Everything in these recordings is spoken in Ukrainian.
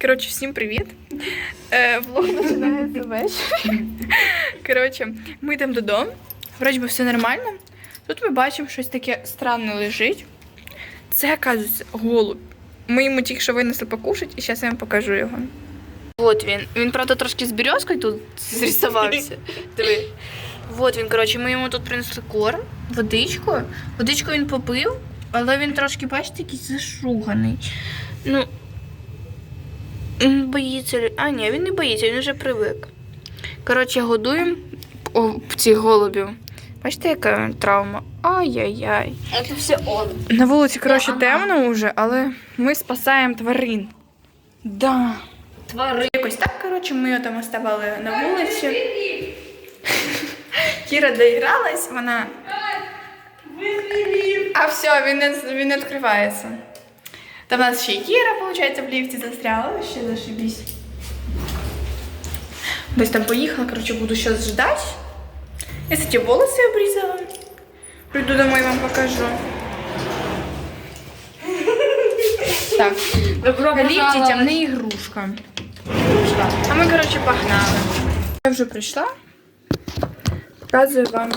Коротше, всім привіт. Е, влог починається ввечері. Коротше, ми йдемо додому. Вроді би все нормально. Тут ми бачимо щось таке странне лежить. Це, оказується, голуб. Ми йому тільки що винесли покушати, і зараз я вам покажу його. От він. Він, правда, трошки з березкою тут зрисувався. Диви. От він, коротше, ми йому тут принесли корм, водичку. Водичку він попив, але він трошки, бачите, якийсь зашуганий. Ну, Боїться. А, ні, він не боїться, він вже привик. Коротше, годуємо цих голубів. Бачите, яка травма? Ай-яй-яй. Это все он. На вулиці, коротше, темно вже, але ми спасаємо тварин. Да. Твори. Якось так, коротше, ми його там оставали на вулиці. Кіра доігралась, вона. А все, він не, він не відкривається. Там у нас ще й Кіра, виходить, в ліфті застряла, ще зашибісь. Десь там поїхала, коротше, буду зараз ждати. Я, кстати, волоси обрізала. Прийду домой, вам покажу. Так, Добро в ліфті пожаловать. темна ігрушка. А ми, коротше, погнали. Я вже прийшла. Показую вам.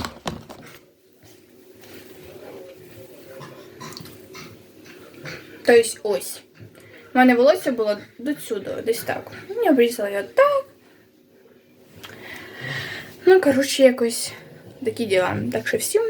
Тобто ось. У мене волосся було до сюди, десь так. Я обрізала його так. Ну, коротше, якось такі діла. Так що всім